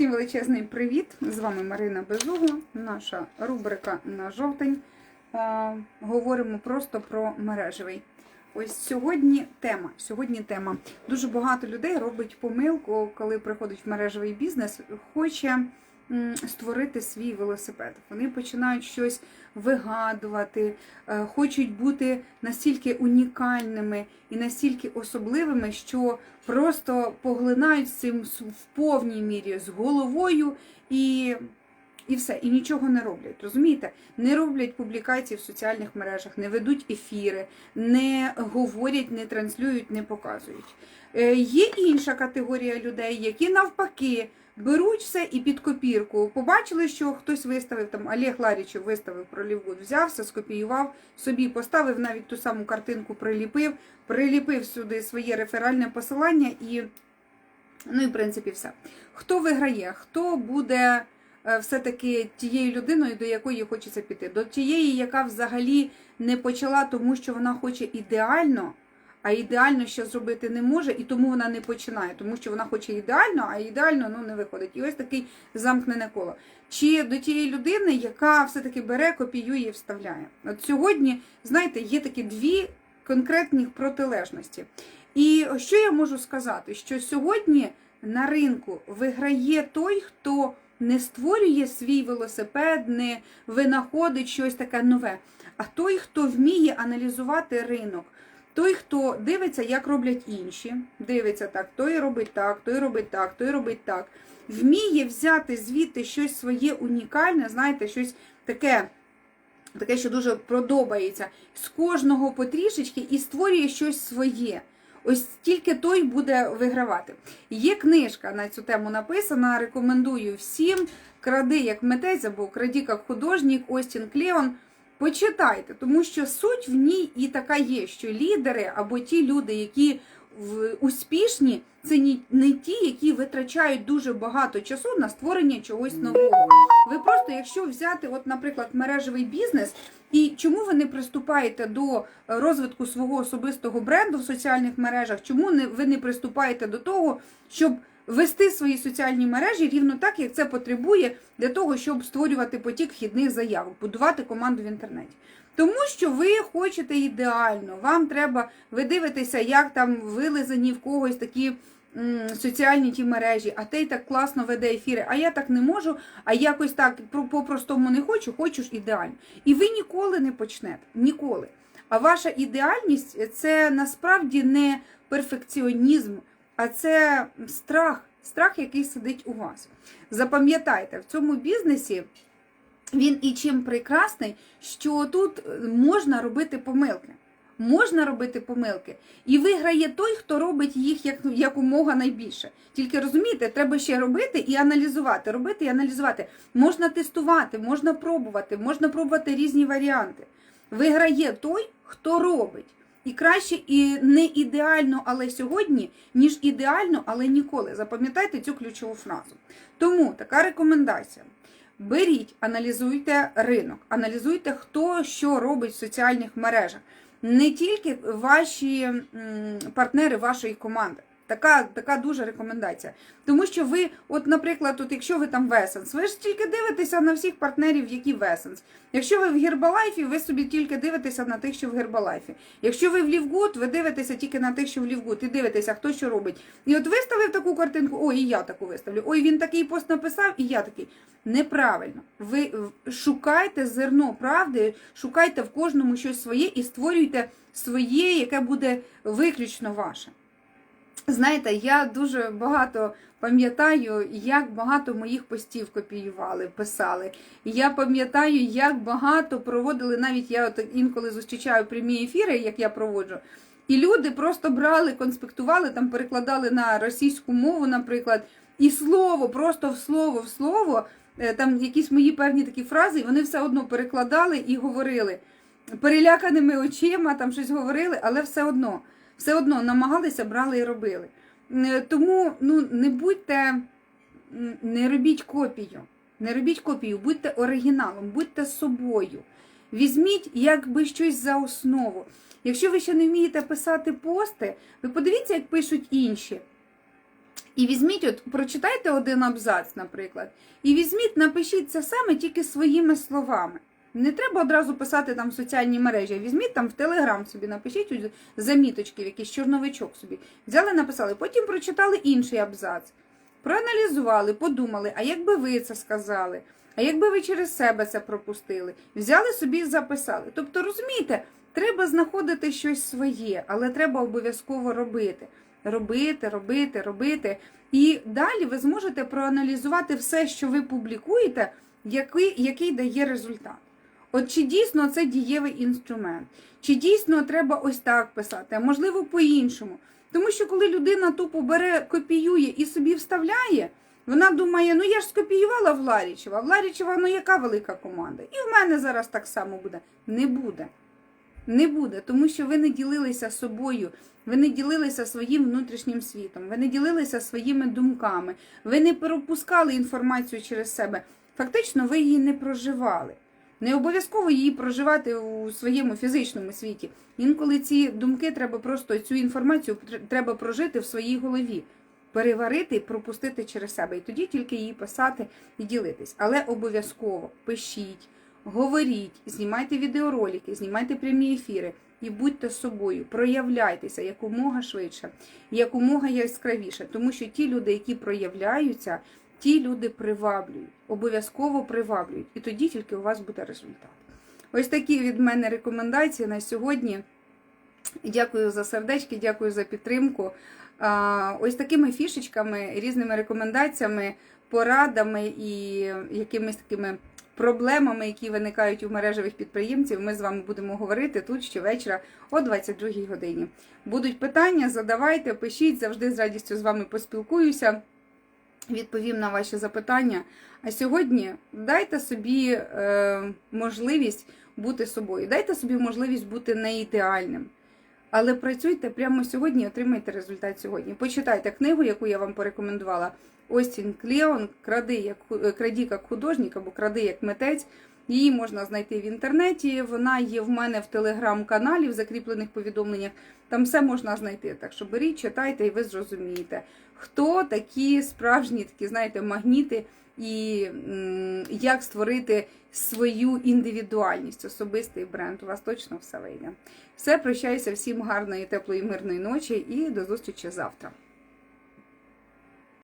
Всім величезний привіт! З вами Марина Безугла, наша рубрика на жовтень. Говоримо просто про мережевий. Ось сьогодні тема. Сьогодні тема. Дуже багато людей робить помилку, коли приходить в мережевий бізнес, хоче створити свій велосипед. Вони починають щось вигадувати, е, хочуть бути настільки унікальними і настільки особливими, що просто поглинають цим в повній мірі з головою і. І все, і нічого не роблять. Розумієте? Не роблять публікації в соціальних мережах, не ведуть ефіри, не говорять, не транслюють, не показують. Е, Є інша категорія людей, які навпаки беруть все і під копірку. Побачили, що хтось виставив там Олег Ларічев виставив про Лівгуд, взявся, скопіював, собі поставив навіть ту саму картинку, приліпив, приліпив сюди своє реферальне посилання і, ну і в принципі все. Хто виграє, хто буде е, все-таки тією людиною, до якої хочеться піти, до тієї, яка взагалі не почала, тому що вона хоче ідеально. А ідеально ще зробити не може, і тому вона не починає, тому що вона хоче ідеально, а ідеально ну, не виходить. І ось такий замкнене коло. Чи до тієї людини, яка все-таки бере, копіює і вставляє. От сьогодні, знаєте, є такі дві конкретні протилежності. І що я можу сказати? Що сьогодні на ринку виграє той, хто не створює свій велосипед, не винаходить щось таке нове, а той, хто вміє аналізувати ринок. Той, хто дивиться, як роблять інші, дивиться так, той робить так, той робить так, той робить так. Вміє взяти звідти щось своє унікальне, знаєте, щось таке, таке, що дуже подобається, з кожного потрішечки і створює щось своє. Ось тільки той буде вигравати. Є книжка на цю тему написана. Рекомендую всім. Кради як митець або краді як художник Остін Клеон. Почитайте, тому що суть в ній і така є, що лідери або ті люди, які успішні, це не ті, які витрачають дуже багато часу на створення чогось нового. Ви просто, якщо взяти, от, наприклад, мережевий бізнес, і чому ви не приступаєте до розвитку свого особистого бренду в соціальних мережах? Чому ви не приступаєте до того, щоб вести свої соціальні мережі рівно так, як це потребує для того, щоб створювати потік вхідних заявок, будувати команду в інтернеті? Тому що ви хочете ідеально, вам треба, ви дивитеся, як там вилизані в когось такі соціальні ті мережі, а той так класно веде ефіри, а я так не можу, а якось так про- по-простому не хочу, хочу ж ідеально. І ви ніколи не почнете. Ніколи. А ваша ідеальність це насправді не перфекціонізм, а це страх, страх, який сидить у вас. Запам'ятайте, в цьому бізнесі він і чим прекрасний, що тут можна робити помилки. Можна робити помилки. І виграє той, хто робить їх як, якомога найбільше. Тільки розумієте, треба ще робити і аналізувати. Робити і аналізувати. Можна тестувати, можна пробувати, можна пробувати різні варіанти. Виграє той, хто робить. І краще і не ідеально, але сьогодні, ніж ідеально, але ніколи. Запам'ятайте цю ключову фразу. Тому така рекомендація. Беріть, аналізуйте ринок, аналізуйте, хто що робить в соціальних мережах. Не тільки ваші партнери вашої команди. Така, така дуже рекомендація. Тому що ви, от, наприклад, от якщо ви там в Essence, ви ж тільки дивитеся на всіх партнерів, які в Essence. Якщо ви в Гербалайфі, ви собі тільки дивитеся на тих, що в Гербалайфі. Якщо ви в Лівгуд, ви дивитеся тільки на тих, що в Лівгуд, і дивитеся, хто що робить. І от виставив таку картинку, ой, і я таку виставлю. Ой, він такий пост написав, і я такий. Неправильно. Ви шукайте зерно правди, шукайте в кожному щось своє і створюйте своє, яке буде виключно ваше. Знаєте, я дуже багато пам'ятаю, як багато моїх постів копіювали, писали. Я пам'ятаю, як багато проводили, навіть я от інколи зустрічаю прямі ефіри, як я проводжу. І люди просто брали, конспектували, там перекладали на російську мову, наприклад, і слово, просто в слово, в слово, е, там якісь мої певні такі фрази, і вони все одно перекладали і говорили переляканими очима, там щось говорили, але все одно, все одно намагалися, брали і робили. Е, Тому ну, не будьте, не робіть копію. Не робіть копію, будьте оригіналом, будьте собою. Візьміть якби щось за основу. Якщо ви ще не вмієте писати пости, ви подивіться, як пишуть інші. І візьміть, от прочитайте один абзац, наприклад, і візьміть, напишіть це саме тільки своїми словами. Не треба одразу писати там в соціальні мережі. Візьміть там в Телеграм собі, напишіть ось заміточки, якийсь чорновичок собі. Взяли, написали, потім прочитали інший абзац. Проаналізували, подумали, а як би ви це сказали? А якби ви через себе це пропустили? Взяли собі і записали. Тобто, розумієте, треба знаходити щось своє, але треба обов'язково робити. Робити, робити, робити. І далі ви зможете проаналізувати все, що ви публікуєте, який, який дає результат. От чи дійсно це дієвий інструмент, чи дійсно треба ось так писати, а можливо по-іншому. Тому що коли людина тупо бере, копіює і собі вставляє, вона думає, ну я ж скопіювала в Ларічева, в Ларічева ну яка велика команда. І в мене зараз так само буде. Не буде. Не буде, тому що ви не ділилися собою, ви не ділилися своїм внутрішнім світом, ви не ділилися своїми думками, ви не пропускали інформацію через себе. Фактично, ви її не проживали. Не обов'язково її проживати у своєму фізичному світі. Інколи ці думки треба просто цю інформацію треба прожити в своїй голові, переварити пропустити через себе. І тоді тільки її писати і ділитись. Але обов'язково пишіть, говоріть, знімайте відеоролики, знімайте прямі ефіри і будьте собою, проявляйтеся якомога швидше, якомога яскравіше, тому що ті люди, які проявляються, ті люди приваблюють, обов'язково приваблюють, і тоді тільки у вас буде результат. Ось такі від мене рекомендації на сьогодні. Дякую за сердечки, дякую за підтримку. Ось такими фішечками, різними рекомендаціями, порадами і якимись такими проблемами, які виникають у мережевих підприємців, ми з вами будемо говорити тут щовечора о 22 годині. Будуть питання, задавайте, пишіть, завжди з радістю з вами поспілкуюся відповім на ваші запитання. А сьогодні дайте собі е, можливість бути собою, дайте собі можливість бути не ідеальним. Але працюйте прямо сьогодні і отримайте результат сьогодні. Почитайте книгу, яку я вам порекомендувала. Остін Клеон кради як краді як художник або кради як митець. Її можна знайти в інтернеті. Вона є в мене в телеграм-каналі, в закріплених повідомленнях. Там все можна знайти. Так що беріть, читайте, і ви зрозумієте, хто такі справжні такі, знаєте, магніти, і як створити свою індивідуальність, особистий бренд. У вас точно все вийде. Все, прощаюся, всім гарної, теплої, мирної ночі і до зустрічі завтра.